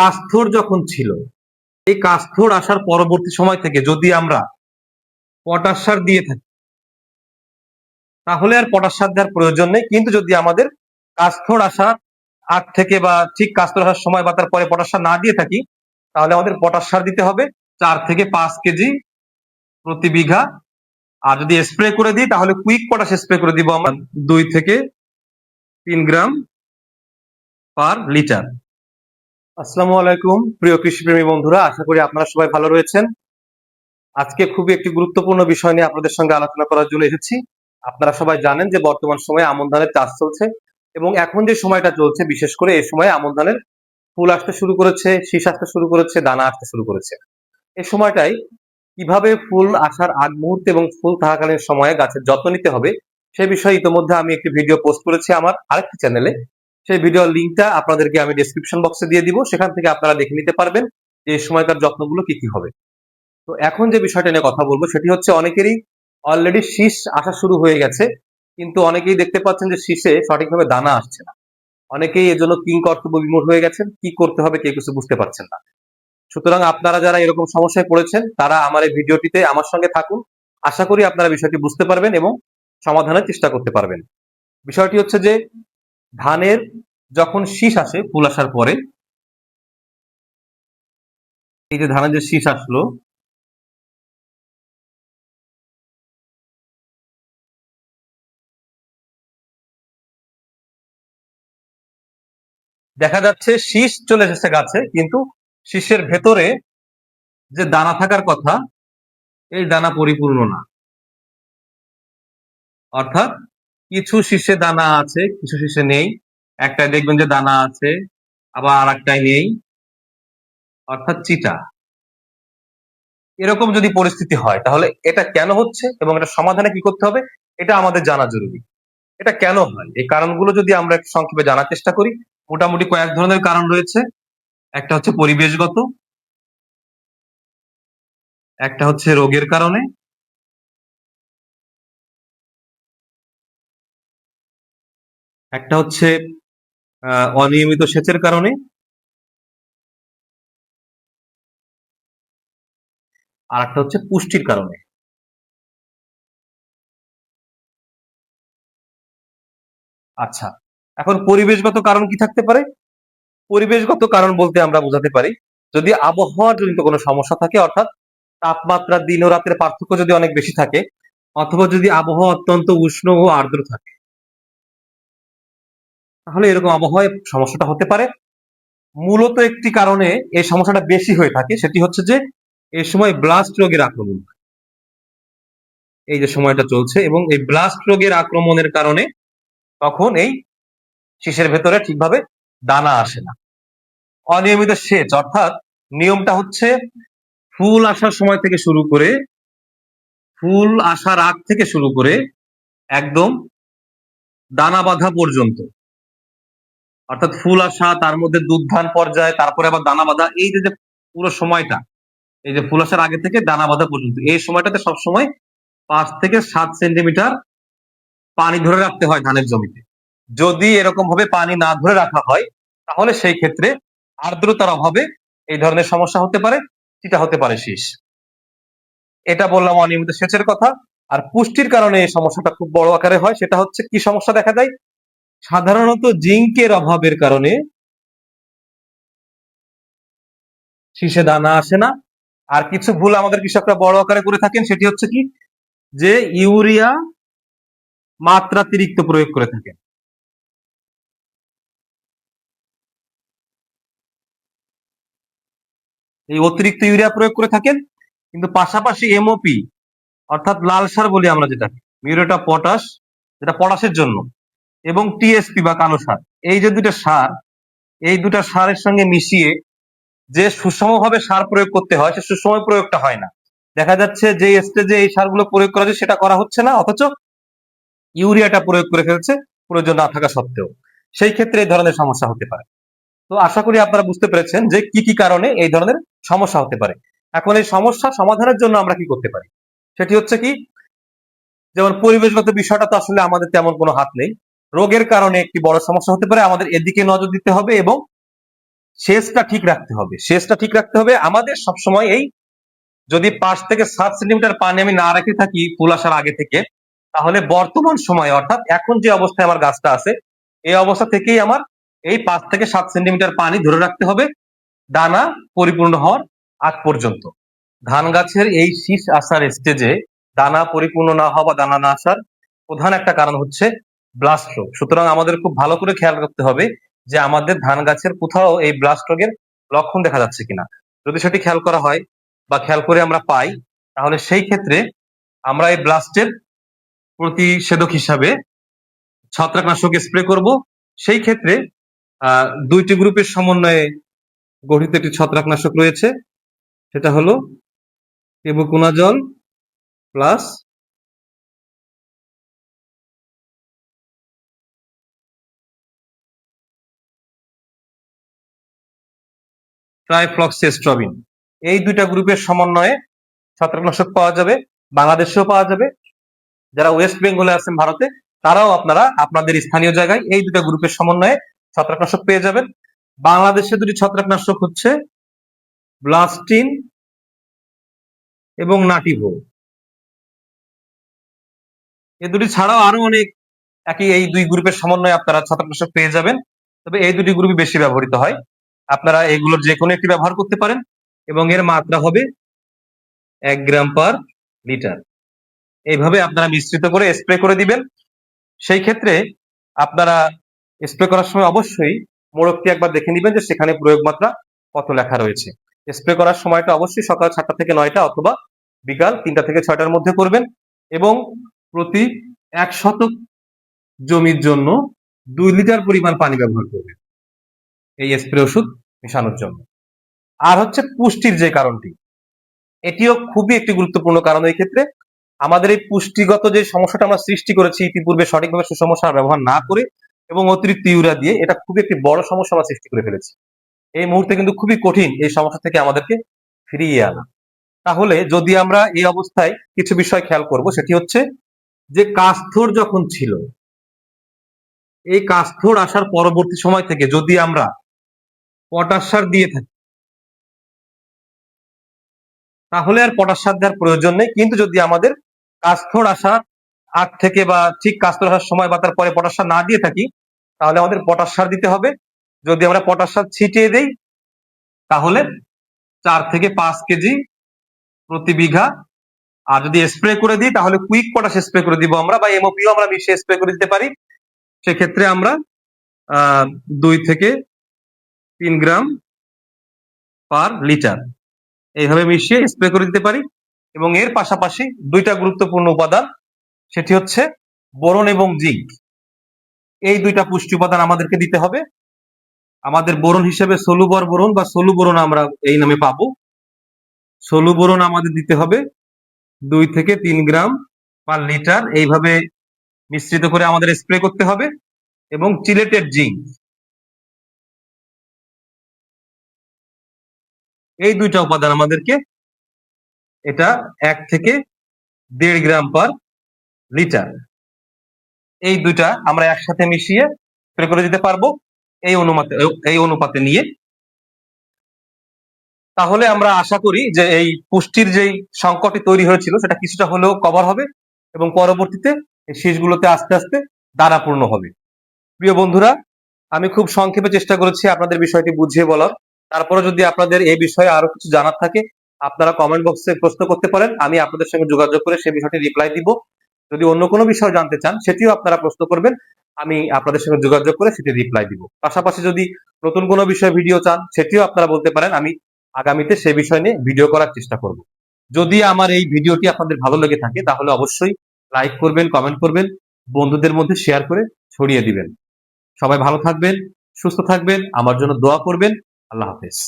কাস্থর যখন ছিল, এই কাস্থর আসার পরবর্তী সময় থেকে যদি আমরা পটাশ সার দিয়ে থাকি, তাহলে আর পটাশ সার দেওয়ার প্রয়োজন নেই। কিন্তু যদি আমাদের কাস্থর আসার আগ থেকে বা ঠিক কাস্থর আসার সময় বা তার পরে পটাশ সার না দিয়ে থাকি, তাহলে আমাদের পটাশ সার দিতে হবে চার থেকে পাঁচ কেজি প্রতি বিঘা। আর যদি স্প্রে করে দিই, তাহলে কুইক পটাশ স্প্রে করে দিব আমরা দুই থেকে তিন গ্রাম পার লিটার। আসসালামু আলাইকুম, প্রিয় কৃষিপ্রেমী বন্ধুরা, আশা করি আপনারা সবাই ভালো রয়েছেন। আজকে খুবই একটি গুরুত্বপূর্ণ বিষয় নিয়ে আপনাদের সঙ্গে আলোচনা করার জন্য এসেছি। আপনারা সবাই জানেন যে বর্তমান সময়ে আমন ধানের চাষ চলছে এবং এখন যে সময়টা চলছে, বিশেষ করে এই সময় আমন ধানের ফুল আসতে শুরু করেছে, শীষ আসতে শুরু করেছে, দানা আসতে শুরু করেছে। এই সময়টাই কীভাবে ফুল আসার আগ মুহূর্তে এবং ফুল থাকাকালীন সময়ে গাছের যত্ন নিতে হবে, সে বিষয়ে ইতিমধ্যে আমি একটি ভিডিও পোস্ট করেছি আমার আরেকটি চ্যানেলে। সেই ভিডিওর লিঙ্কটা আপনাদেরকে আমি ডেসক্রিপশন বক্সে দিয়ে দিব, সেখান থেকে আপনারা দেখে নিতে পারবেন যে এই সময়কার যত্নগুলো কি কি হবে। তো এখন যে বিষয়টা নিয়ে কথা বলব, সেটি হচ্ছে অনেকেরই অলরেডি শীষ আসা শুরু হয়ে গেছে, কিন্তু অনেকেই দেখতে পাচ্ছেন যে শীষে সঠিকভাবে দানা আসছে না। অনেকেই এর জন্য কিং কর্তব্য বিমূঢ় হয়ে গেছেন, কি করতে হবে কেউ কিছু বুঝতে পারছেন না। সুতরাং আপনারা যারা এরকম সমস্যায় পড়েছেন, তারা আমার এই ভিডিওটিতে আমার সঙ্গে থাকুন। আশা করি আপনারা বিষয়টি বুঝতে পারবেন এবং সমাধানের চেষ্টা করতে পারবেন। বিষয়টি হচ্ছে যে ধানের যখন শীষ আসে, ফুল আসার পরে, এই যে ধানের যে শীষ আসলো, দেখা যাচ্ছে শীষ চলে এসেছে গাছে, কিন্তু শীষের ভেতরে যে দানা থাকার কথা, এই দানা পরিপূর্ণ না। অর্থাৎ কিছু শীষে দানা আছে, কিছু শীষে নেই। একটাই দেখবেন যে দানা আছে, আবার আর একটাই নেই। অর্থাৎ চিটা। এরকম যদি পরিস্থিতি হয়, তাহলে এটা কেন হচ্ছে এবং এটা সমাধানে কি করতে হবে, এটা আমাদের জানা জরুরি। এটা কেন হয়? এই কারণগুলো যদি আমরা একটু সংক্ষেপে জানার চেষ্টা করি, মোটামুটি কয়েক ধরনের কারণ রয়েছে। একটা হচ্ছে পরিবেশগত, একটা হচ্ছে রোগের কারণে একটা হচ্ছে অনিয়মিত সেচের কারণে। আর একটা হচ্ছে পুষ্টির কারণে। আচ্ছা এখন পরিবেশগত কারণ কি থাকতে পারে? পরিবেশগত কারণ বলতে আমরা বোঝাতে পারি, যদি আবহাওয়ার জনিত কোনো সমস্যা থাকে, অর্থাৎ তাপমাত্রা দিন ও রাতের পার্থক্য যদি অনেক বেশি থাকে, অথবা যদি আবহাওয়া অত্যন্ত উষ্ণ ও আর্দ্র থাকে তাহলে এরকম আবহাওয়ায় সমস্যাটা হতে পারে। মূলত একটি কারণে এই সমস্যাটা বেশি হয়ে থাকে, সেটি হচ্ছে যে এই সময় ব্লাস্ট রোগের আক্রমণ। এই যে সময়টা চলছে এবং এই ব্লাস্ট রোগের আক্রমণের কারণে তখন এই শীষের ভেতরে ঠিকভাবে দানা আসে না। অনিয়মিত সেচ, অর্থাৎ নিয়মটা হচ্ছে ফুল আসার সময় থেকে শুরু করে, ফুল আসার আগ থেকে শুরু করে একদম দানা বাঁধা পর্যন্ত অর্থাৎ ফুল আসা তার মধ্যে দুধ ধান পর্যায়ে, তারপরে আবার দানা বাঁধা, এই যে পুরো সময়টা, এই যে ফুল আসার আগে থেকে দানা বাঁধা পর্যন্ত, এই সময়টাতে সবসময় পাঁচ থেকে সাত সেন্টিমিটার পানি ধরে রাখতে হয় ধানের জমিতে। যদি এরকম ভাবে পানি না ধরে রাখা হয়, তাহলে সেই ক্ষেত্রে আর্দ্রতার অভাবে এই ধরনের সমস্যা হতে পারে সেটা হতে পারে শীষ। এটা বললাম অনিয়মিত সেচের কথা। আর পুষ্টির কারণে এই সমস্যাটা খুব বড় আকারে হয়, সেটা হচ্ছে কি সমস্যা দেখা যায় সাধারণত জিঙ্কের অভাবের কারণে শীষে দানা আসে না। আর কিছু ভুল আমাদের কৃষকরা বড় আকারে করে থাকেন, সেটি হচ্ছে কি? যে ইউরিয়া মাত্রাতিরিক্ত প্রয়োগ করে থাকেন। এই অতিরিক্ত ইউরিয়া প্রয়োগ করে থাকেন, কিন্তু পাশাপাশি এমওপি অর্থাৎ লাল সার বলি আমরা যেটা মিউরেট পটাশ, যেটা পটাশের জন্য। এবং টিএসপি বা কালো সার। এই যে দুটা সার, এই দুটা সারের সঙ্গে মিশিয়ে যে সুষমভাবে সার প্রয়োগ করতে হয়, সে সুষম প্রয়োগটা হয় না। দেখা যাচ্ছে যে স্টেজে এই সারগুলো প্রয়োগ করা যায় সেটা করা হচ্ছে না, অথচ ইউরিয়াটা প্রয়োগ করে ফেলছে, প্রয়োজন না থাকা সত্ত্বেও। সেই ক্ষেত্রে এই ধরনের সমস্যা হতে পারে। তো আশা করি আপনারা বুঝতে পেরেছেন যে কি কি কারণে এই ধরনের সমস্যা হতে পারে। এখন এই সমস্যা সমাধানের জন্য আমরা কি করতে পারি? সেটি হচ্ছে কি, যেমন পরিবেশগত বিষয়টা তো আসলে আমাদের তেমন কোনো হাত নেই। রোগের কারণে একটি বড় সমস্যা হতে পারে। আমাদের এদিকে নজর দিতে হবে এবং শেষটা ঠিক রাখতে হবে। শেষটা ঠিক রাখতে হবে। আমাদের সবসময় এই যদি পাঁচ থেকে সাত সেন্টিমিটার পানি আমি না রেখে থাকি ফুল আসার আগে থেকে, তাহলে বর্তমান সময়ে, অর্থাৎ এখন যে অবস্থায় আমার গাছটা আছে, এই অবস্থা থেকেই আমার এই পাঁচ থেকে সাত সেন্টিমিটার পানি ধরে রাখতে হবে। দানা পরিপূর্ণ হওয়ার আগ পর্যন্ত। ধান গাছের এই শীষ আসার স্টেজে দানা পরিপূর্ণ না হওয়া বা দানা না আসার প্রধান একটা কারণ হচ্ছে ব্লাস্ট রোগ সুতরাং আমাদের খুব ভালো করে খেয়াল রাখতে হবে যে আমাদের ধান গাছের কোথাও এই ব্লাস্ট রোগের লক্ষণ দেখা যাচ্ছে কিনা। যদি সেটি খেয়াল করা হয় বা খেয়াল করে আমরা পাই, তাহলে সেই ক্ষেত্রে আমরা এই ব্লাস্টের প্রতিষেধক হিসাবে ছত্রাকনাশক স্প্রে করব। সেই ক্ষেত্রে দুইটি গ্রুপের সমন্বয়ে গঠিত একটি ছত্রাকনাশক রয়েছে। সেটা হলো কেবুকুনাজল প্লাস ট্রাইফ্লক্সিস্ট্রবিন। এই দুইটা গ্রুপের সমন্বয়ে ছত্রাকনাশক পাওয়া যাবে, বাংলাদেশেও পাওয়া যাবে। যারা ওয়েস্ট বেঙ্গলে আছেন ভারতে, তারাও আপনারা আপনাদের স্থানীয় জায়গায় এই দুটা গ্রুপের সমন্বয়ে ছত্রাকনাশক পেয়ে যাবেন। বাংলাদেশে দুটি ছত্রাকনাশক হচ্ছে ব্লাস্টিন এবং নাটিভো। এ দুটি ছাড়াও আরও অনেক একই এই দুই গ্রুপের সমন্বয়ে আপনারা ছত্রাকনাশক পেয়ে যাবেন, তবে এই দুটি গ্রুপই বেশি ব্যবহৃত হয়। আপনারা এগুলোর যে কোনো একটি ব্যবহার করতে পারেন এবং এর মাত্রা হবে এক গ্রাম পার লিটার। এইভাবে আপনারা মিশ্রিত করে স্প্রে করে দিবেন। সেই ক্ষেত্রে আপনারা স্প্রে করার সময় অবশ্যই মোড়কটি একবার দেখে নেবেন যে সেখানে প্রয়োগ মাত্রা কত লেখা রয়েছে। স্প্রে করার সময়টা অবশ্যই সকাল সাতটা থেকে নয়টা অথবা বিকাল তিনটা থেকে ছয়টার মধ্যে করবেন এবং প্রতি এক শতক জমির জন্য দুই লিটার পরিমাণ পানি ব্যবহার করবেন। এই স্প্রে ওষুধ মেশানোর জন্য। আর হচ্ছে পুষ্টির যে কারণটি, এটিও খুবই একটি গুরুত্বপূর্ণ কারণ এই ক্ষেত্রে। আমাদের এই পুষ্টিগত যে সমস্যাটা আমরা সৃষ্টি করেছি ইতিপূর্বে সঠিকভাবে সুষম সার ব্যবহার না করে এবং অতিরিক্ত ইউরিয়া দিয়ে, এটা খুবই একটি বড় সমস্যা আমরা সৃষ্টি করে ফেলেছি। এই মুহূর্তে কিন্তু খুবই কঠিন এই সমস্যা থেকে আমাদেরকে ফিরিয়ে আনা। তাহলে যদি আমরা এই অবস্থায় কিছু বিষয় খেয়াল করব, সেটি হচ্ছে যে কাস্থর যখন ছিল, এই কাস্থর আসার পরবর্তী সময় থেকে যদি আমরা পটাশ সার দিয়ে থাকি। তাহলে আর পটাশ সার দেওয়ার প্রয়োজন নেই। কিন্তু যদি আমাদের কাস্থর আসা আগ থেকে বা ঠিক কাস্থর আসার সময় বা তার পরে পটাশ সার না দিয়ে থাকি, তাহলে আমাদের পটাশ সার দিতে হবে। যদি আমরা পটাশ সার ছিটিয়ে দেই, তাহলে চার থেকে পাঁচ কেজি প্রতি বিঘা। আর যদি স্প্রে করে দিই, তাহলে কুইক পটাশ স্প্রে করে দিব আমরা বা এমওপিও আমরা মিশিয়ে স্প্রে করে দিতে পারি। সেক্ষেত্রে আমরা দুই থেকে তিন গ্রাম পার লিটার। এইভাবে মিশিয়ে স্প্রে করে দিতে পারি এবং এর পাশাপাশি দুইটা গুরুত্বপূর্ণ উপাদান, সেটি হচ্ছে বোরন এবং জিঙ্ক। এই দুইটা পুষ্টি উপাদান আমাদেরকে দিতে হবে। আমাদের বোরন হিসেবে সলুবর বোরন বা সলু বোরন আমরা এই নামে পাবো। সলু বোরন আমাদের দিতে হবে দুই থেকে তিন গ্রাম পার লিটার। এইভাবে মিশ্রিত করে আমাদের স্প্রে করতে হবে এবং চিলেটেড জিঙ্ক। এই দুইটা উপাদান আমাদেরকে এটা এক থেকে দেড় গ্রাম পার লিটার। এই দুইটা আমরা একসাথে মিশিয়ে স্প্রে করে দিতে পারব এই অনুপাতে এই অনুপাতে নিয়ে। তাহলে আমরা আশা করি যে এই পুষ্টির যেই সংকটটি তৈরি হয়েছিল, সেটা কিছুটা হলেও কভার হবে এবং পরবর্তীতে এই শীষগুলোতে আস্তে আস্তে দানাপূর্ণ হবে। প্রিয় বন্ধুরা, আমি খুব সংক্ষেপে চেষ্টা করেছি আপনাদের বিষয়টি বুঝিয়ে বলার। তারপরে যদি আপনাদের এই বিষয়ে আরও কিছু জানার থাকে, আপনারা কমেন্ট বক্সে প্রশ্ন করতে পারেন, আমি আপনাদের সঙ্গে যোগাযোগ করে সেই বিষয়টি রিপ্লাই দিব। যদি অন্য কোনো বিষয় জানতে চান, সেটিও আপনারা প্রশ্ন করবেন, আমি আপনাদের সঙ্গে যোগাযোগ করে সেটি রিপ্লাই দিব। পাশাপাশি যদি নতুন কোনো বিষয়ে ভিডিও চান, সেটিও আপনারা বলতে পারেন, আমি আগামীতে সে বিষয় নিয়ে ভিডিও করার চেষ্টা করব। যদি আমার এই ভিডিওটি আপনাদের ভালো লেগে থাকে, তাহলে অবশ্যই লাইক করবেন কমেন্ট করবেন, বন্ধুদের মধ্যে শেয়ার করে ছড়িয়ে দিবেন। সবাই ভালো থাকবেন, সুস্থ থাকবেন, আমার জন্য দোয়া করবেন। আল্লাহ হাফেজ।